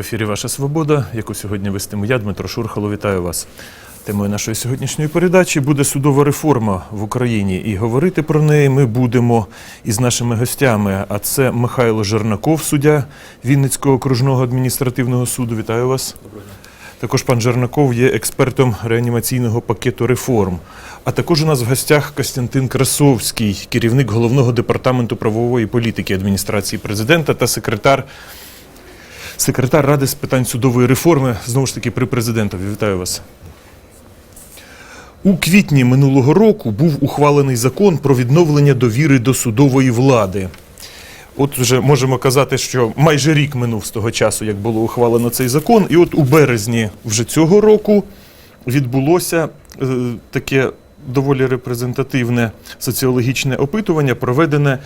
Ефірі Ваша Свобода, яку сьогодні вестиму я, Дмитро Шурхало. Вітаю вас. Темою нашої сьогоднішньої передачі буде судова реформа в Україні. І говорити про неї ми будемо із нашими гостями. А це Михайло Жернаков, суддя Вінницького окружного адміністративного суду. Вітаю вас. Також пан Жернаков є експертом реанімаційного пакету реформ. А також у нас в гостях Костянтин Красовський, керівник головного департаменту правової політики адміністрації президента та секретар секретар Ради з питань судової реформи, знову ж таки, при президентові. Вітаю вас. У квітні минулого року був ухвалений закон про відновлення довіри до судової влади. От вже можемо казати, що майже рік минув з того часу, як було ухвалено цей закон. І от у березні вже цього року відбулося е, таке доволі репрезентативне соціологічне опитування, проведене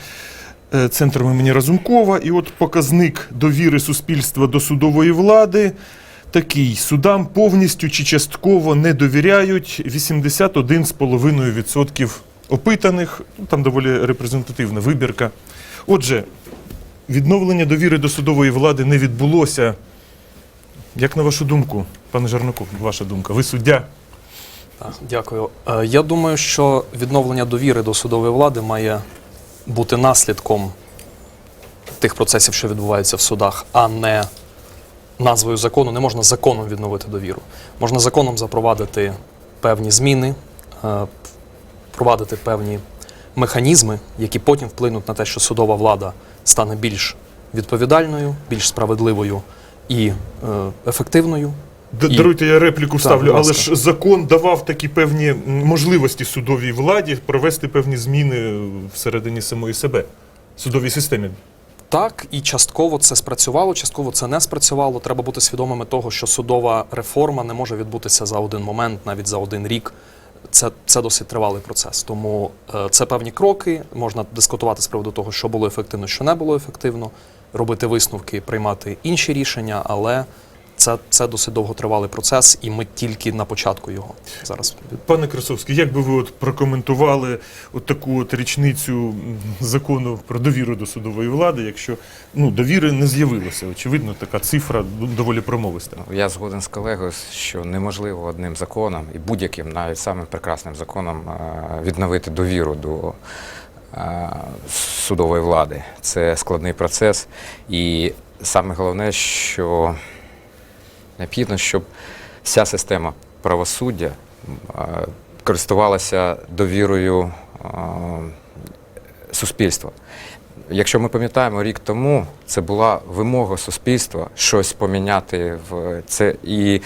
центром імені Разумкова. І от показник довіри суспільства до судової влади такий: судам повністю чи частково не довіряють 81,5% опитаних. Ну, Там доволі репрезентативна вибірка. Отже, відновлення довіри до судової влади не відбулося. Як на вашу думку, пане Жарнаков, ваша думка? Ви суддя? Дякую. Е, Я думаю, що відновлення довіри до судової влади має бути наслідком тих процесів, що відбуваються в судах, а не назвою закону. Не можна законом відновити довіру. Можна законом запровадити певні зміни, е, впровадити певні механізми, які потім вплинуть на те, що судова влада стане більш відповідальною, більш справедливою і е, ефективною. І- Даруйте, я репліку Так, ставлю, будь але ж закон давав такі певні можливості судовій владі провести певні зміни всередині самої себе, судовій системі. Так, і частково це спрацювало, частково це не спрацювало. Треба бути свідомими того, що судова реформа не може відбутися за один момент, навіть за один рік. Це, це досить тривалий процес. Тому е, це певні кроки. Можна дискутувати з приводу того, що було ефективно, що не було ефективно, робити висновки, приймати інші рішення, але це, це досить довготривалий процес, і ми тільки на початку його зараз. Пане Красовський, як би ви от прокоментували от таку от річницю закону про довіру до судової влади, якщо ну, довіри не з'явилося? Очевидно, така цифра доволі промовиста. Я згоден з колегою, що неможливо одним законом і будь-яким, навіть самим прекрасним законом, е, відновити довіру до е, судової влади. Це складний процес. І саме головне, що необхідно, щоб вся система правосуддя користувалася довірою суспільства. Якщо ми пам'ятаємо, рік тому це була вимога суспільства щось поміняти в це, і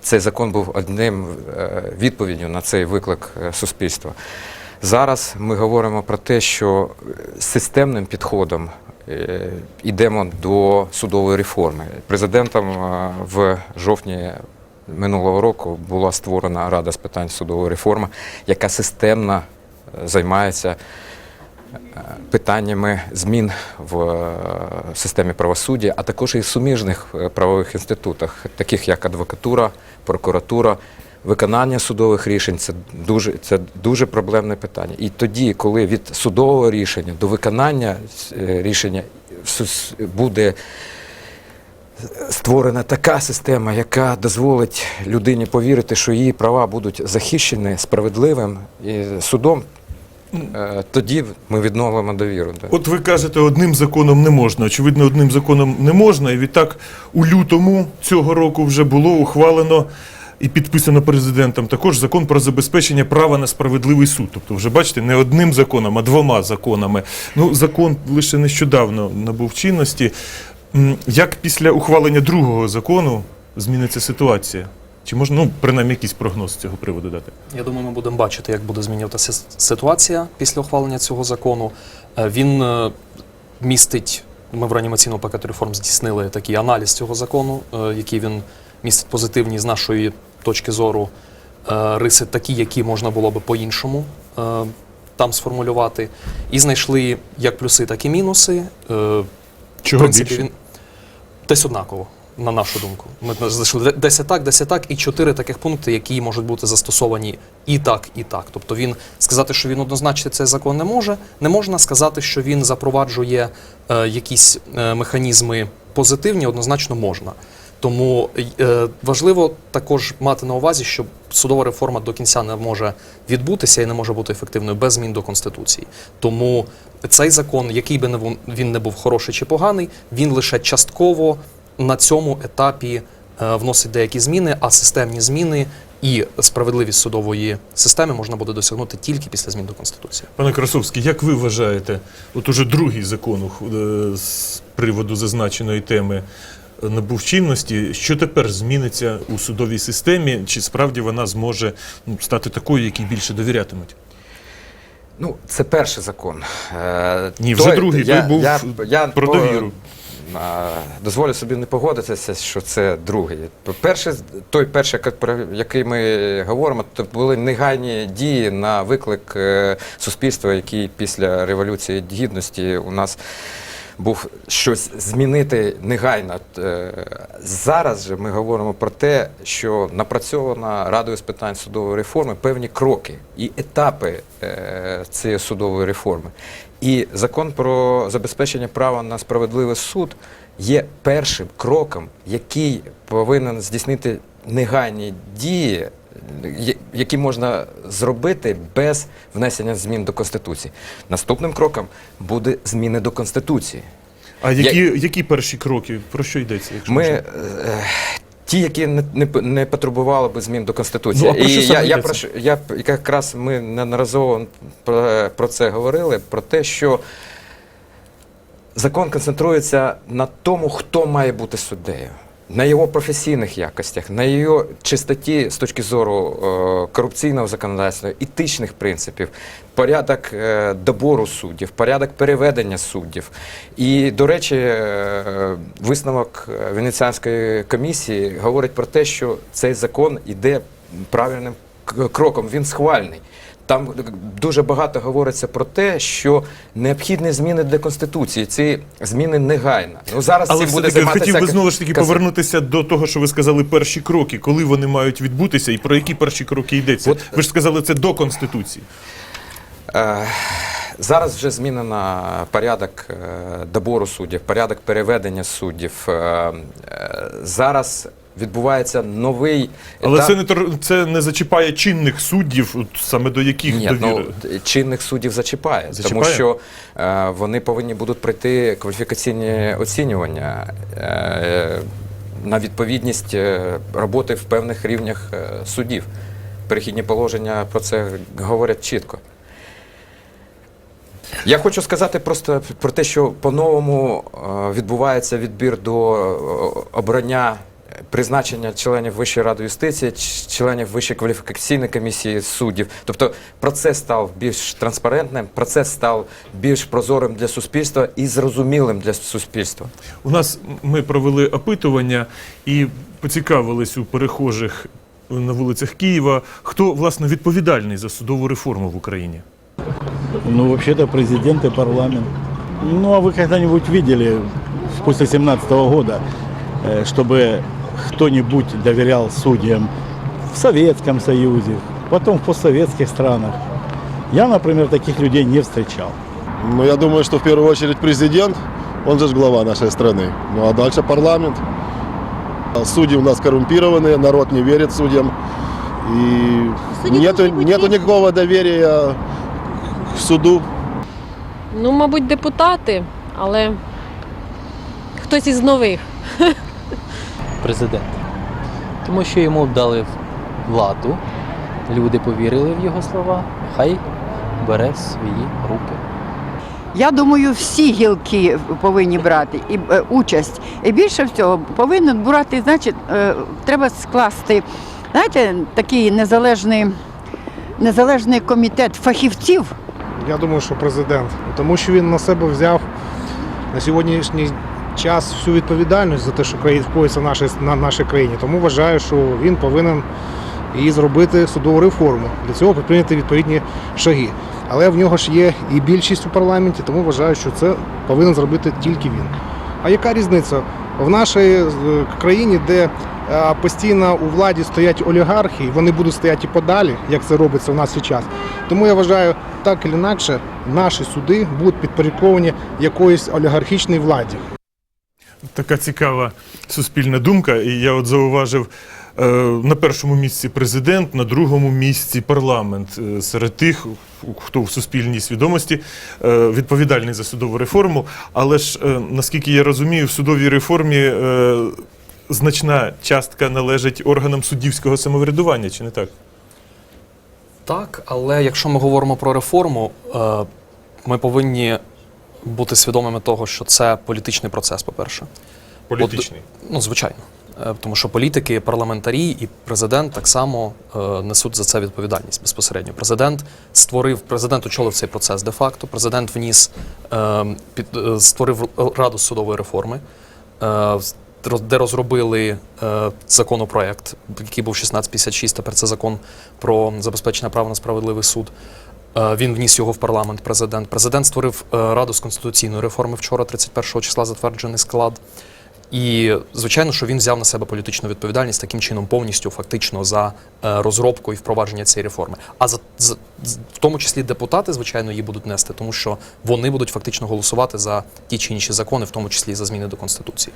цей закон був одним е, відповіддю на цей виклик е, суспільства. Зараз ми говоримо про те, що системним підходом йдемо до судової реформи. Президентом е, в жовтні минулого року була створена Рада з питань судової реформи, яка системно е, займається питаннями змін в е, системі правосуддя, а також і суміжних е, правових інститутах, таких як адвокатура, прокуратура. Виконання судових рішень це дуже, це дуже проблемне питання. І тоді, коли від судового рішення до виконання е, рішення буде створена така система, яка дозволить людині повірити, що її права будуть захищені справедливим і судом, е, тоді ми відновимо довіру. От ви кажете, одним законом не можна. Очевидно, одним законом не можна. І відтак у лютому цього року вже було ухвалено і підписано президентом також закон про забезпечення права на справедливий суд. Тобто, вже бачите, не одним законом, а двома законами. Ну, закон лише нещодавно набув чинності. Як після ухвалення другого закону зміниться ситуація? Чи можна, ну, принаймні, якийсь прогноз з цього приводу дати? Я думаю, ми будемо бачити, як буде змінюватися ситуація після ухвалення цього закону. Е, Він е, містить. Ми в реанімаційному пакету реформ здійснили такий аналіз цього закону, е, який він містить позитивні з нашої точки зору е, риси, такі, які можна було би по-іншому е, там сформулювати. І знайшли як плюси, так і мінуси. Е, В принципі, більше? він десь однаково, на нашу думку. Ми знайшли 10 так, 10 так і 4 таких пункти, які можуть бути застосовані і так, і так. Тобто він сказати, що він однозначно цей закон не може, не можна сказати, що він запроваджує е, якісь е, механізми позитивні, однозначно можна. Тому е, важливо також мати на увазі, що судова реформа до кінця не може відбутися і не може бути ефективною без змін до конституції. Тому цей закон, який би не він не був хороший чи поганий, він лише частково на цьому етапі е, вносить деякі зміни, а системні зміни і справедливість судової системи можна буде досягнути тільки після змін до конституції. Пане Красовський, як ви вважаєте, от уже другий закон е, з приводу зазначеної теми набув чинності, що тепер зміниться у судовій системі? Чи справді вона зможе ну, стати такою, якій більше довірятимуть? Ну, це перший закон. Е, Ні, вже другий, той був про по- довіру. е, Дозволю собі не погодитися, що це другий. Перший, той перший, про який ми говоримо, то були негайні дії на виклик е, суспільства, який після Революції Гідності у нас був щось змінити негайно. Е, Зараз же ми говоримо про те, що напрацьована Радою з питань судової реформи певні кроки і етапи е, цієї судової реформи. І закон про забезпечення права на справедливий суд є першим кроком, який повинен здійснити негайні дії, які можна зробити без внесення змін до Конституції. Наступним кроком буде зміни до Конституції. А які, які перші кроки? Про що йдеться? Якщо Ми можна? е, ті, які не, не, не потребували би змін до Конституції. Ну, а про що І я, я, йдеться? прошу- я якраз ми неодноразово про, про це говорили, про те, що закон концентрується на тому, хто має бути суддею. На його професійних якостях, на його чистоті з точки зору е, корупційного законодавства, етичних принципів, порядок е, добору суддів, порядок переведення суддів. І, до речі, е, висновок Венеціанської комісії говорить про те, що цей закон іде правильним кроком, він схвальний. Там дуже багато говориться про те, що необхідні зміни для конституції. Ці зміни негайно. Ну зараз Але цим буде займатися хотів би знову ж таки Каз- повернутися до того, що ви сказали перші кроки, коли вони мають відбутися і про які перші кроки йдеться. От- ви ж сказали це до Конституції. Е, Зараз вже змінено порядок е, добору суддів, порядок переведення суддів. Е, Зараз відбувається новий Але це не це не зачіпає чинних суддів, саме до яких Ні, довіри. ну, чинних суддів зачіпає, тому що е, вони повинні будуть пройти кваліфікаційні оцінювання е, на відповідність е, роботи в певних рівнях е, судів. Перехідні положення про це говорять чітко. Я хочу сказати просто про те, що по-новому е, відбувається відбір до обрання призначення членів Вищої ради юстиції, ч- членів Вищої кваліфікаційної комісії суддів. Тобто процес став більш транспарентним, процес став більш прозорим для суспільства і зрозумілим для суспільства. У нас ми провели опитування і поцікавились у перехожих на вулицях Києва, хто власне відповідальний за судову реформу в Україні. Ну, вообще-то президент и парламент. Ну, а вы когда-нибудь видели после 17 года, э, чтобы кто-нибудь доверял судьям в Советском Союзе, потом в постсоветских странах? Я, например, таких людей не встречал. Ну, я думаю, что в первую очередь президент, он же ж глава нашей страны. Ну, а дальше парламент. Судьи у нас коррумпированные, народ не верит судьям. И Судьи нету, нету никакого доверия к суду. Ну, мабуть, депутати, але хтось із нових. Президент. Тому що йому дали владу, люди повірили в його слова, хай бере свої руки. Я думаю, всі гілки повинні брати і е, участь. І більше всього повинен брати, значить, е, треба скласти, знаєте, такий незалежний, незалежний комітет фахівців. Я думаю, що президент, тому що він на себе взяв на сьогоднішній час всю відповідальність за те, що коїться в на нашій країні. Тому вважаю, що він повинен і зробити судову реформу. Для цього прийняти відповідні шаги. Але в нього ж є і більшість у парламенті, тому вважаю, що це повинен зробити тільки він. А яка різниця? В нашій е, країні, де е, постійно у владі стоять олігархи, і вони будуть стояти і подалі, як це робиться у нас зараз. Тому я вважаю, так чи інакше, наші суди будуть підпорядковані якоїсь олігархічній владі. Така цікава суспільна думка. І я от зауважив е, на першому місці президент, на другому місці парламент. Е, Серед тих, хто в суспільній свідомості е, відповідальний за судову реформу. Але ж, е, наскільки я розумію, в судовій реформі е, значна частка належить органам суддівського самоврядування, чи не так? Так, але якщо ми говоримо про реформу, е, ми повинні бути свідомими того, що це політичний процес, по-перше. Політичний. Ну, звичайно. Е, Тому що політики, парламентарі і президент так само е, несуть за це відповідальність безпосередньо. Президент створив, президент очолив цей процес де-факто. Президент вніс, е, під, е, створив раду судової реформи, е, де розробили е, законопроект, який був 1656, тепер це закон про забезпечення права на справедливий суд. Е, Він вніс його в парламент. Президент. Президент створив е, раду з конституційної реформи вчора, 31 числа, затверджений склад. І звичайно, що він взяв на себе політичну відповідальність таким чином повністю фактично за е, розробку і впровадження цієї реформи. А за, за в тому числі депутати, звичайно, її будуть нести, тому що вони будуть фактично голосувати за ті чи інші закони, в тому числі і за зміни до конституції.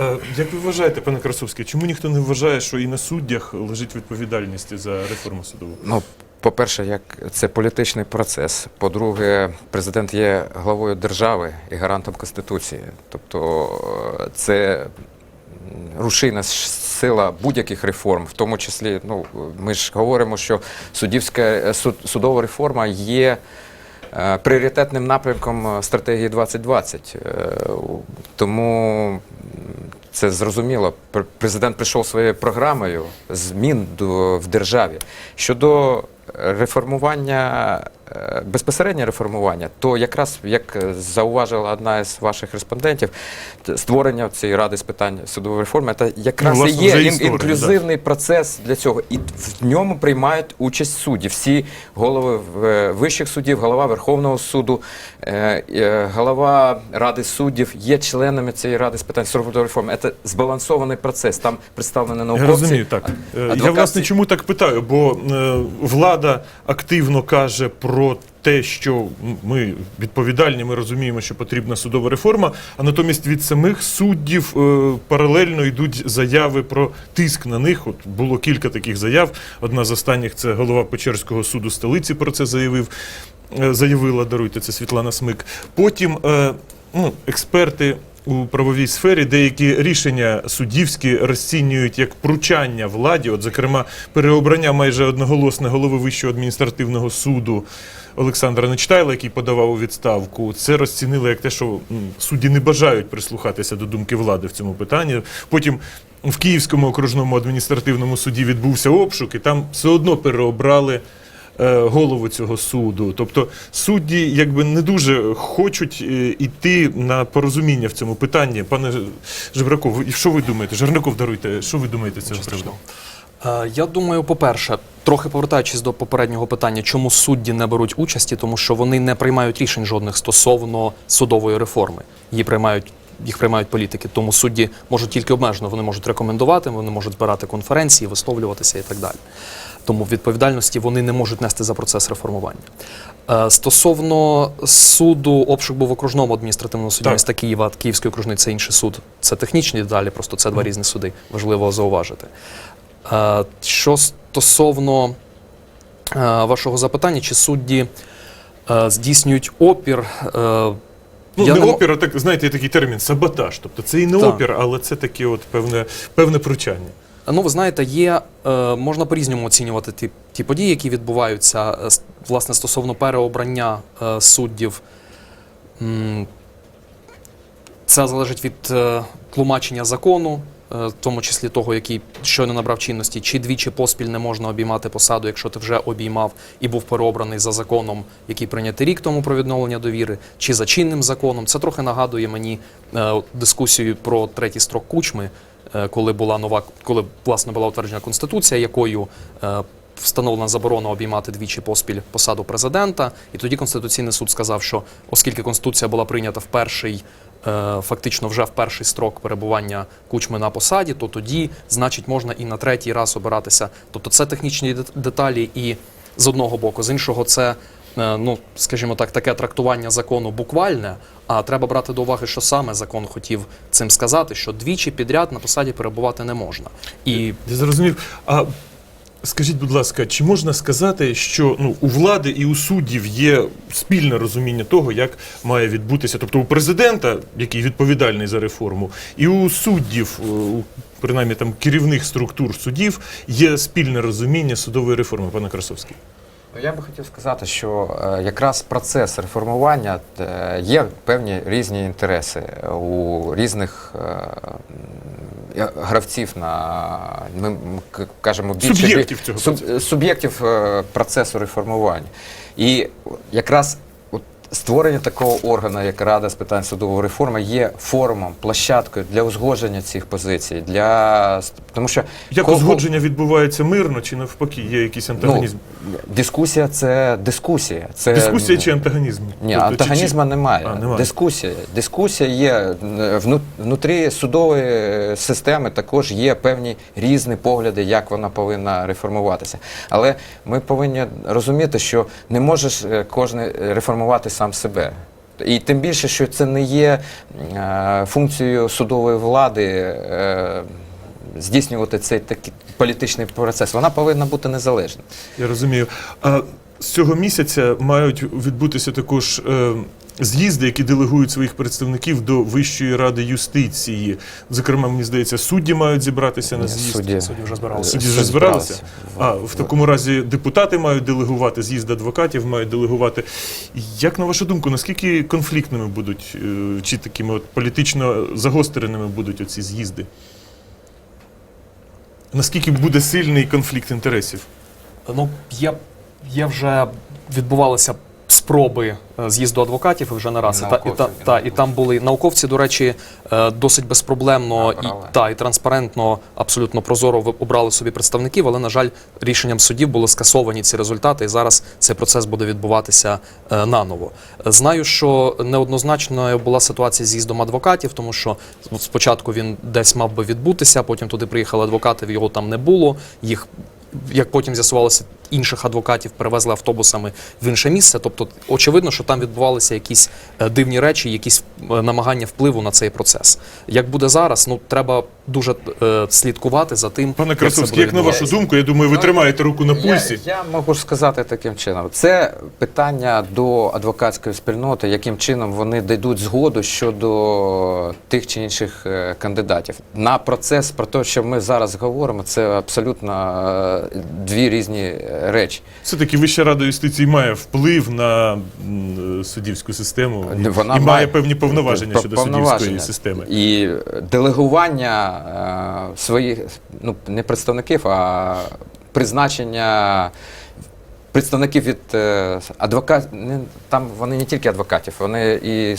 Е, Як ви вважаєте, пане Красовський, чому ніхто не вважає, що і на суддях лежить відповідальність за реформу судову? Ну, по-перше, як це політичний процес. По-друге, президент є главою держави і гарантом Конституції. Тобто е, це м, рушійна сила будь-яких реформ, в тому числі, ну ми ж говоримо, що суддівська е, суд, судова реформа є. е, Пріоритетним напрямком стратегії 2020. Е, Тому це зрозуміло. Пр- Президент прийшов своєю програмою змін в державі. Щодо реформування, е, безпосереднє реформування, то якраз, як е, зауважила одна із ваших респондентів, створення цієї ради з питань судової реформи, це якраз Ну, і є ін- інклюзивний процес для цього. І в ньому приймають участь судді. Всі голови вищих судів, голова Верховного суду, е, е, голова Ради суддів є членами цієї ради з питань судової реформи. Це збалансований процес. Там представлені Я науковці. розумію, так. Е, Я власне чому так питаю? Бо е, влада активно каже про те, що ми відповідальні, ми розуміємо, що потрібна судова реформа, а натомість від самих суддів е, паралельно йдуть заяви про тиск на них. От було кілька таких заяв. Одна з останніх це голова Печерського суду столиці про це заявив. е, Заявила, даруйте, це Світлана Смик. Потім е, ну, експерти у правовій сфері деякі рішення суддівські розцінюють як пручання владі, от, зокрема, переобрання майже одноголосне голови Вищого адміністративного суду Олександра Нечтайла, який подавав у відставку. Це розцінили як те, що судді не бажають прислухатися до думки влади в цьому питанні. Потім в Київському окружному адміністративному суді відбувся обшук, і там все одно переобрали голову цього суду. Тобто судді якби не дуже хочуть е, йти на порозуміння в цьому питанні. Пане Жебраков, що ви думаєте? Жернаков, даруйте, що ви думаєте цього приводу? Е, Я думаю, по-перше, трохи повертаючись до попереднього питання, чому судді не беруть участі, тому що вони не приймають рішень жодних стосовно судової реформи. Її приймають. Їх приймають політики, тому судді можуть тільки обмежено. Вони можуть рекомендувати, вони можуть збирати конференції, висловлюватися і так далі. Тому відповідальності вони не можуть нести за процес реформування. Е, Стосовно суду, обшук був в окружному адміністративному суді міста Києва, Київський окружний це інший суд. Це технічні деталі, просто це два різні суди. Важливо зауважити. Е, Що стосовно е, вашого запитання, чи судді здійснюють опір? Ну, я не опір, а так знаєте, є такий термін саботаж. Тобто це і не Так. опір, але це таке от певне, певне пручання. Ну, ви знаєте, є е, можна по-різному оцінювати ті, ті події, які відбуваються е, власне стосовно переобрання е, суддів. Це залежить від тлумачення закону, в тому числі того, який щойно набрав чинності, чи двічі поспіль не можна обіймати посаду, якщо ти вже обіймав і був переобраний за законом, який прийнятий рік тому про відновлення довіри, чи за чинним законом. Це трохи нагадує мені дискусію про третій строк кучми, коли була нова, коли власне була утверджена конституція, якою е, встановлена заборона обіймати двічі поспіль посаду президента. І тоді Конституційний суд сказав, що оскільки конституція була прийнята в перший, е, фактично вже в перший строк перебування кучми на посаді, то тоді, значить, можна і на третій раз обиратися. Тобто це технічні деталі, і з одного боку, з іншого, це е, ну, скажімо так, таке трактування закону буквальне, а треба брати до уваги, що саме закон хотів цим сказати, що двічі підряд на посаді перебувати не можна. І Я зрозумів. А скажіть, будь ласка, чи можна сказати, що ну, у влади і у суддів є спільне розуміння того, як має відбутися? Тобто у президента, який відповідальний за реформу, і у суддів, е, у принаймні там керівних структур судів, є спільне розуміння судової реформи, пане Красовський? Ну, Я би хотів сказати, що е, якраз процес реформування е, є певні різні інтереси у різних е, гравців на ми кажемо більше Суб'єктів цього суб- суб'єктів процесу реформування. І якраз створення такого органу, як Рада з питань судової реформи, є форумом, площадкою для узгодження цих позицій. Для тому що Як кого- узгодження відбувається мирно чи навпаки є якийсь антагонізм? Ну, дискусія це дискусія. Це Дискусія чи антагонізм? ні, Тобто, чи- немає. А, немає. Дискусія. Дискусія є е, вну- внутрі судової е, системи. Також є певні різні погляди, як вона повинна реформуватися. Але ми повинні розуміти, що не можеш е, кожен реформувати сам себе. І тим більше, що це не є е, функцією судової влади. Е, Здійснювати цей такий політичний процес, вона повинна бути незалежна. Я розумію. А з цього місяця мають відбутися також е, з'їзди, які делегують своїх представників до Вищої ради юстиції. Зокрема, мені здається, судді мають зібратися на з'їзд. судді- судді вже збиралися. Судді вже збиралися? А в такому разі депутати мають делегувати, з'їзд адвокатів мають делегувати. Як на вашу думку, наскільки конфліктними будуть е, чи такими от політично загостреними будуть оці з'їзди? Наскільки буде сильний конфлікт інтересів? Ну, я, я вже відбувалися спроби е, з'їзду адвокатів вже не раз. І, та, і, та, і та, і там були науковці, до речі, е, досить безпроблемно і, та, і транспарентно, абсолютно прозоро обрали собі представників, але, на жаль, рішенням судів були скасовані ці результати, і зараз цей процес буде відбуватися е, наново. Знаю, що неоднозначною була ситуація з з'їздом адвокатів, тому що спочатку він десь мав би відбутися, потім туди приїхали адвокати, його там не було. Їх як потім з'ясувалося, інших адвокатів перевезли автобусами в інше місце. Тобто, очевидно, що там відбувалися якісь е, дивні речі, якісь е, намагання впливу на цей процес. Як буде зараз, ну треба дуже е, слідкувати за тим, Пане Красовський, буде як на вашу думку, я думаю, ви тримаєте руку на пульсі. Я, я можу сказати таким чином. Це питання до адвокатської спільноти, яким чином вони дадуть згоду щодо тих чи інших е, кандидатів. На процес про те, що ми зараз говоримо, це абсолютно е, дві різні е, речі. Все-таки Вища рада юстиції має вплив на м, суддівську систему Вона і має певні повноваження щодо повноваження. суддівської системи. І делегування е, своїх ну не представників, а призначення представників від е, адвокатів. Там вони не тільки адвокатів, вони і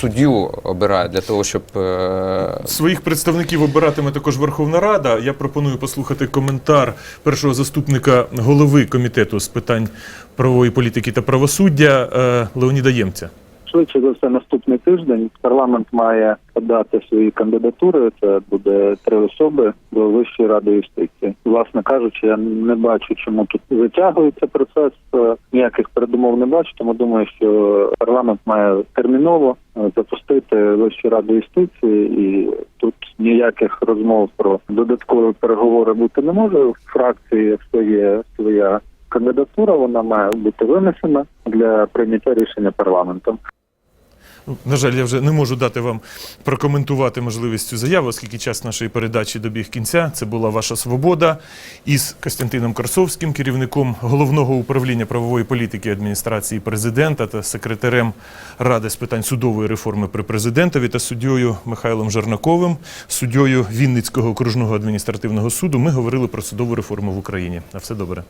суддю обирають для того, щоб е, Своїх представників обиратиме також Верховна Рада. Я пропоную послухати коментар першого заступника голови комітету з питань правової політики та правосуддя е, Леоніда Ємця. Швидше за все, наступний тиждень парламент має подати свої кандидатури. Це буде три особи до Вищої ради юстиції. Власне кажучи, я не бачу, чому тут затягується процес. Е, Ніяких передумов не бачу. Тому думаю, що парламент має терміново е, запустити Вищу раду юстиції, і тут ніяких розмов про додаткові переговори бути не може. В фракції, якщо є своя кандидатура, вона має бути винесена для прийняття рішення парламентом. На жаль, я вже не можу дати вам прокоментувати можливість цю заяву, оскільки час нашої передачі добіг кінця. Це була ваша свобода із Костянтином Корсовським, керівником головного управління правової політики адміністрації президента та секретарем Ради з питань судової реформи при президентові та суддєю Михайлом Жернаковим, суддєю Вінницького окружного адміністративного суду. Ми говорили про судову реформу в Україні. На все добре.